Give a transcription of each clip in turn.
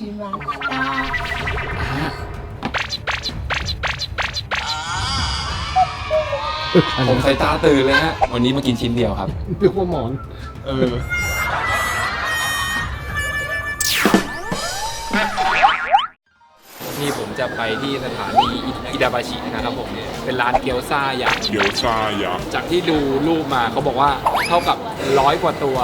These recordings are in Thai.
ชิวาาผมใส่ตาตื่นเลยฮะ วันนี้มากินชิ้นเดียวครับ เรียกว่าหมอน เออ นี่ผมจะไปที่สถานีอิดาบาชินะครับผมเนี่ยเป็นร้านเกี๊ยวซ่ายักษ์เกี๊ยวซ่ายักษ์จากที่ดูรูปมาเขาบอกว่าเท่ากับร้อยกว่าตัว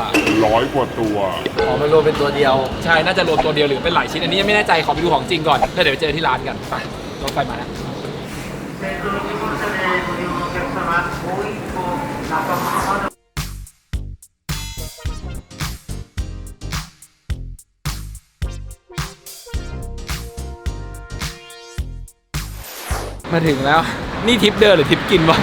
ร้อยกว่าตัวอ๋อมันรวมเป็นตัวเดียว ใช่น่าจะรวมตัวเดียวหรือเป็นหลายชิ้นอันนี้ยังไม่แน่ใจขอไปดูของจริงก่อนแล้วเดี๋ยวไปเจอที่ร้านกันไปรถไฟมาแล้ว มาถึงแล้ว นี่ทริปเดินหรือทริปกินวะ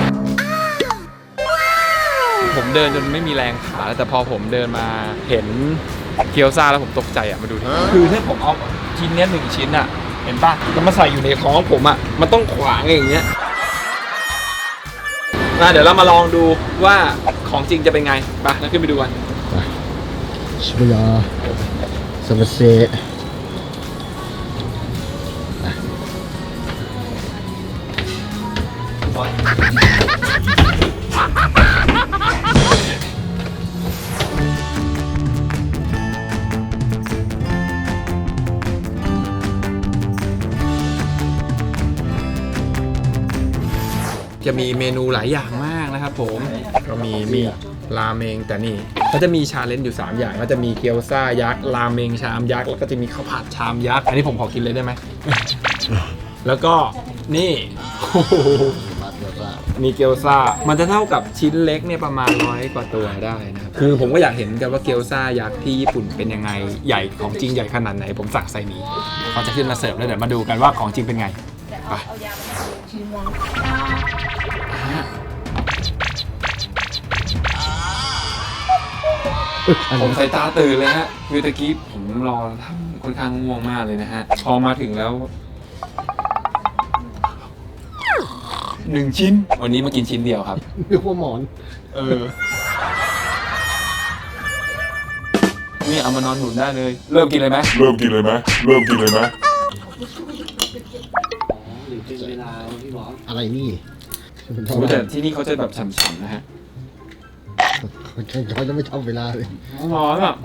ผมเดินจนไม่มีแรงขาแล้วแต่พอผมเดินมาเห็นเกี๊ยวซ่าแล้วผมตกใจอะมาดูดิคือถ้าผมเอาชิ้นเนี้ยหนึ่งชิ้นอะ เห็นป่ะแล้วมาใส่อยู่ในท้องผมอะมันต้องขวางอย่างเงี้ยมาเดี๋ยวเรามาลองดูว่าของจริงจะเป็นไงไปแล้วขึ้นไปดูกัน ชิบะยาสมัสเซ มีเมนูหลายอย่างมากนะครับผมก็มีมีราเมงแต่นี่เขาจะมีชาเลนจ์อยู่ 3 อย่างก็จะมีเกี๊ยวซ่ายักษ์ราเมงชามยักษ์แล้วก็จะมีข้าวผัดชามยักษ์อันนี้ผมขอกินเลยได้ไหมแล้วก็นี่โอ้โหมาเดี๋ยวว่ามีเกี๊ยวซ่า มันจะเท่ากับชิ้นเล็กเนี่ยประมาณร้อยกว่าตัวได้นะครับ คือผมก็อยากเห็นกันว่าเกี๊ยวซ่ายักษ์ที่ญี่ปุ่นเป็นยังไง ใหญ่ของจริงใหญ่ขนาดไหน ผมสั่งไซส์นี้ เขาจะขึ้นมาเสิร์ฟแล้วเดี๋ยวมาดูกันว่าของจริงเป็นไง ไป ผมสายตาตื่นเลยฮะคือตะกี้ผมรอทำค่อนข้างง่วงมากเลยนะฮะ พอมาถึงแล้วหนึ่งชิ้น วันนี้มากินชิ้นเดียวครับ เรียกว่าหมอน เออ นี่เอามานอนหนุนได้เลย เริ่มกินเลยไหมเริ่มกินเลยไหมเริ่มกินเลยไหมอะไรนี่ โอ้แต่ที่นี่เขาจะแบบฉ่ำๆนะฮะ เขาจะไม่ชอบเวลาเลย ร้อนอะ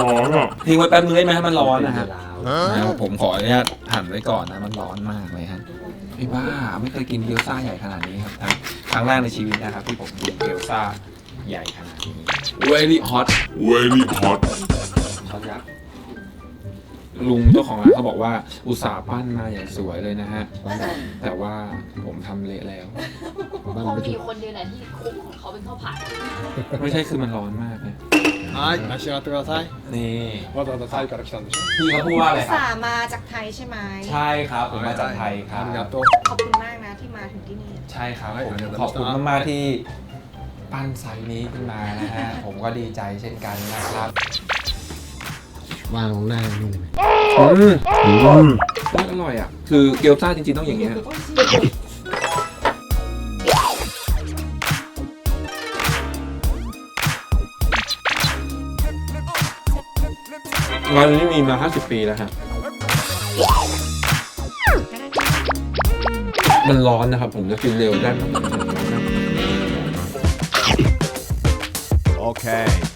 ร้อนอะทิ้งไว้แป๊บนึงได้ไหมให้มันร้อนนะฮะนะครับผมขออนุญาตหั่นไว้ก่อนนะมันร้อนมากเลยฮะไอ้บ้าไม่เคยกินเกี๊ยวซ่าใหญ่ขนาดนี้ครับครั้งครั้งแรกในชีวิตนะครับที่ผมกินเกี๊ยวซ่าใหญ่ขนาดนี้ very hot เวลี่ฮอต ลุงเจ้าของร้านเขาบอกว่าอุตส่าห์ปั้นมาอย่างสวยเลยนะฮะ แต่ว่าผมทำเละแล้ว บ้าน เขา ไม่ มี ถูก คนเดียวแหละที่คุกของเขาเป็นข้าวผัด ไม่ใช่คือมันร้อนมากเลย はい召し上がってください นี่ わざわざタイから来たんでしょ พี่เขาพูดว่าอะไรครับ สามาจากไทยใช่ไหม ใช่ครับ ผมมาจากไทยครับ ありがとう ขอบคุณมากนะที่มาถึงที่นี่ ใช่ครับ はい ผม ありがとうございます ขอบคุณมาก ๆ ที่ปั้นไซส์นี้ขึ้นมานะฮะ ผมก็ดีใจเช่นกันนะครับ วางลงหน้านี่เลยอืมอร่อยอะ คือเกี๊ยวซ่าจริงๆต้องอย่างเงี้ยร้านนี้มีมา 50 ปีแล้วฮะ มันร้อนนะครับ ผมจะกินเร็วได้ Okay แล้วแ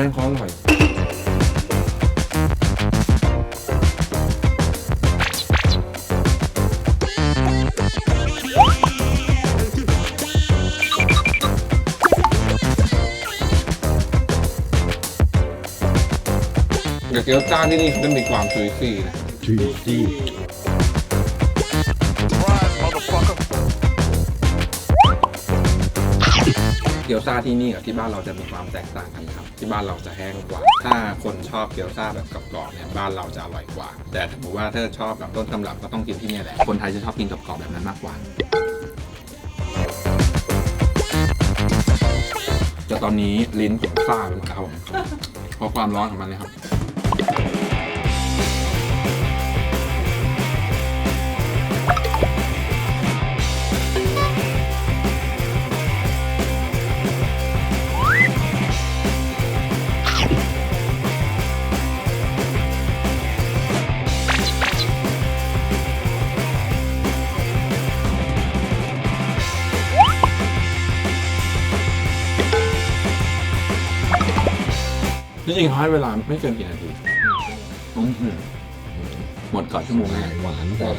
ป้งเขาอร่อยเดี๋ยวเกี๊ยวจ้าที่นี่เขาจะมีความซุยซี่นะจุยซี่เกี๊ยวซ่าที่นี่กับที่บ้านเราจะมีความแตกต่างกันครับ ที่บ้านเราจะแห้งกว่า ถ้าคนชอบเกี๊ยวซ่าแบบกรอบๆเนี่ยบ้านเราจะอร่อยกว่า แต่ถ้าบอกว่าถ้าชอบแบบต้นตำรับก็ต้องกินที่เนี่ยแหละ คนไทยจะชอบกินกรอบๆแบบนั้นมากกว่าแต่ตอนนี้ลิ้นผมซ่าไปหมดแล้วครับผมเพราะความร้อนของมันเลยครับ จริงๆเขาให้เวลาไม่เกินกี่นาทีอืมหมดก่อนชั่วโมงแรกหวานหวาน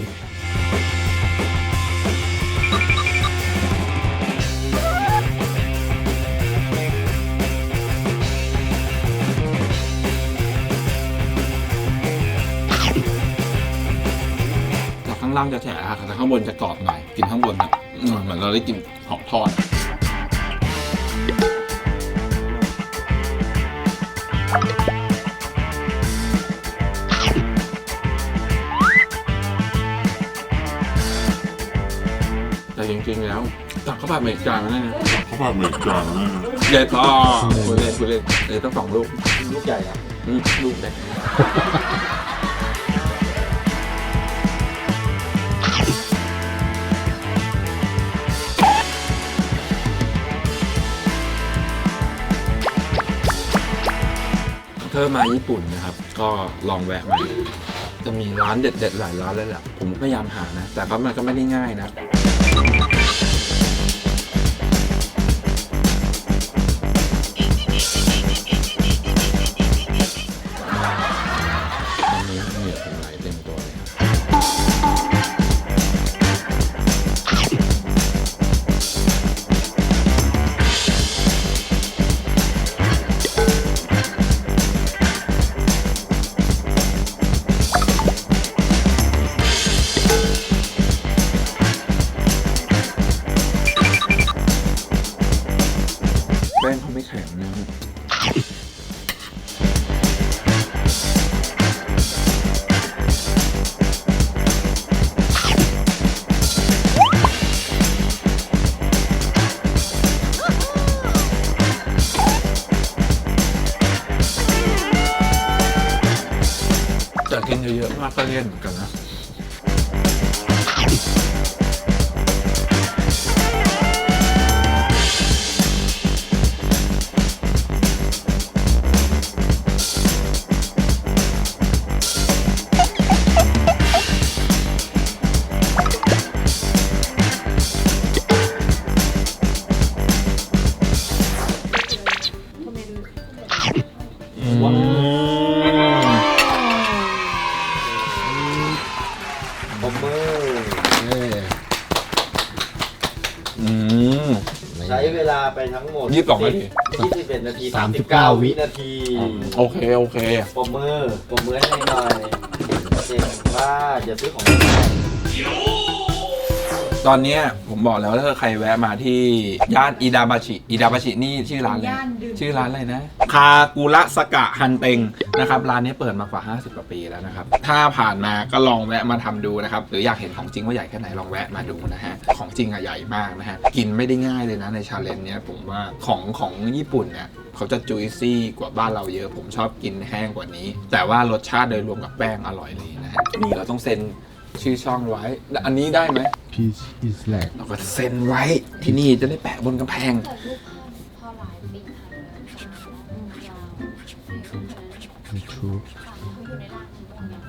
จากข้างล่างจะแฉะครับแต่ข้างบนจะกรอบหน่อย กินข้างบนแบบอืมเหมือนเราได้กินของทอด แต่จริงๆแล้วตักข้าวผัดอเมริกานั่นนะเขาพาเหมือนกันนะเด็ดต่อคุณเล่นคุณเล่นเลยต้องสองลูกลูกใหญ่ครับอืมลูกเล็กเธอมาญี่ปุ่นนะครับ ก็ลองแวะมาจะมีร้านเด็ดๆหลายร้านเลยแหละผมพยายามหานะ แต่ก็มันก็ไม่ได้ง่ายนะ แป้งเขาไม่แข็งนะแต่กินเยอะๆมากก็เลี่ยนเหมือนกันนะ ยี่สิบสองนาที21นาทีสามสิบเก้า39วิวินาทีโอเค โอเคผมมือผมมือให้หน่อยเก่งมากอย่าซื้อของเล่นได้ ตอนเนี้ยผมบอกแล้วถ้าใครแวะมาที่ย่านอิดาบาชิอิดาบาชินี่ชื่อร้านอะไรย่านดื่ม ชื่อร้านอะไรนะ คากุระสกะฮันเต็งนะครับร้านนี้เปิดมากว่า 50กว่าปีแล้วนะครับ ถ้าผ่านมาก็ลองแวะมาทำดูนะครับ หรืออยากเห็นของจริงว่าใหญ่แค่ไหนลองแวะมาดูนะฮะ ของจริงอะใหญ่มากนะฮะ กินไม่ได้ง่ายเลยนะในชาเลนจ์เนี้ยผมว่าของของญี่ปุ่นเนี่ยเขาจะจุยซี่กว่าบ้านเราเยอะ ผมชอบกินแห้งกว่านี้ แต่ว่ารสชาติโดยรวมกับแป้งอร่อยเลยนะฮะนี่เราต้องเซ็น ชื่อช่องไว้ อันนี้ได้ไหมพีชอิสแลกเราก็เซ็นไว้ที่นี่จะได้แปะบนกำแพงแต่รูปภาพภาพลายปิ้งไทยนะยาวยูทูบเขาอยู่ในร่างทั้งหมดนะ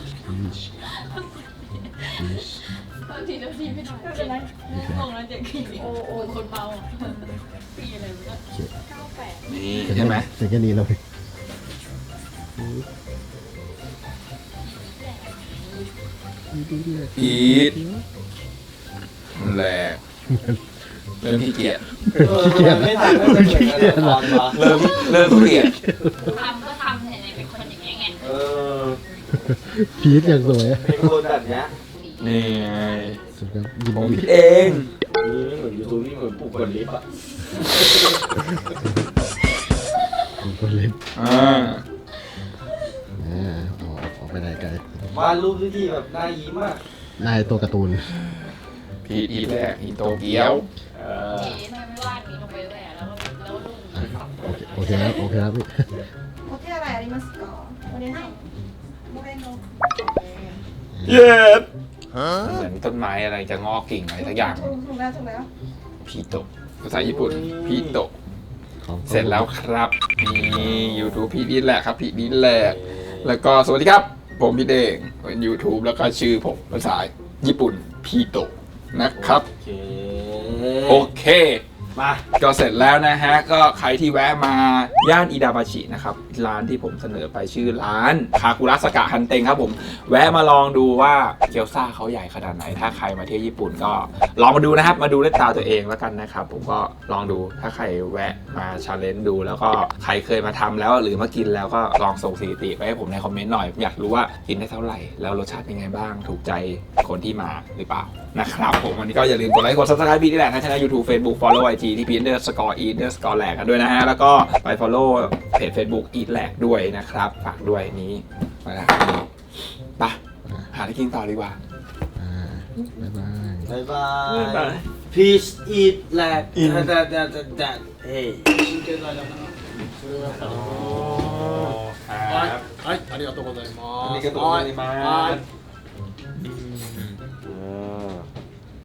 พีชพีชบางทีนาทีไม่ได้ไม่เป็นไรงงแล้วเด็กโอ้โอ้คนเบาอะปีอะไรวะเก้าแปดนี่ใช่ไหมเซ็นแค่นี้เลย อีทแหละเริ่มขี้เกียจเออทำไมไม่ทำให้มันเหมือนกันตอนวะเริ่มเริ่มเกลียดทำก็ทำเนี่ยเป็นคนอย่างเงี้ยไงเออพีชอย่างสวยเป็นคนแบบเนี้ยนี่ไงสุดครับยินผมดีผิดเองนี่ไม่เหมือนยูทูบนี่เหมือนปลูกบนลิฟต์อะผมก็เล่นอ่า วาดรูปที่แบบน่ายิ้มอะ นายตัวการ์ตูน พีทอีทแหละอีโตเกียว เออ เจ๊ทำไมไม่วาดนี้ลงไปด้วยอ่ะแล้วก็แล้วลูก โอเคโอเคครับโอเคครับพี่ โอเคอะไรありますかお願いโมเดลโน เย็ดเหมือนต้นไม้อะไรจะงอกกิ่งอะไรสักอย่าง ถูกถูกแล้วถูกแล้ว พีโตะภาษาญี่ปุ่นพีโตะ ของ เสร็จแล้วครับ นี่ YouTube พีดีแหละครับพีดีแหละ แล้วก็สวัสดีครับ ผมพี่เด้งเป็น YouTube แล้วก็ชื่อผมภาษาญี่ปุ่นพีโตะนะครับ โอเคโอเค มา ก็เสร็จแล้วนะฮะ ก็ใครที่แวะมาย่านอิดาบาชินะครับร้านที่ผมเสนอไปชื่อร้านคาคุระสกะฮันเต็งครับผม แวะมาลองดูว่าเกี๊ยวซ่าเขาใหญ่ขนาดไหน ถ้าใครมาเที่ยวญี่ปุ่นก็ลองมาดูนะครับ มาดูด้วยตาตัวเองแล้วกันนะครับ ผมก็ลองดูถ้าใครแวะมาชาเลนจ์ดูแล้วก็ใครเคยมาทำแล้วหรือมากินแล้วก็ลองส่งสถิติไปให้ผมในคอมเมนต์หน่อย อยากรู้ว่ากินได้เท่าไหร่ แล้วรสชาติเป็นไงบ้าง ถูกใจคนที่มาหรือเปล่านะครับผมวันนี้ก็อย่าลืมกดไลค์กด subscribe พี่ที่แหลกนะช่อง YouTube Facebook follow IG ที่พีเดอร์สกอร์อีเดอร์สกอร์แหลกกันด้วยนะฮะแล้วก็ไป follow เพจ Facebook อีีดแหลกด้วยนะครับ ฝากด้วยนี้ไปละไปหาที่กินต่อดีกว่าบ๊ายบายบ๊ายบายบ๊ายพีชอีทแหลกแต่แต่แต่แต่เฮ้ยはい、ありがとうございます。ありがとうござมาก。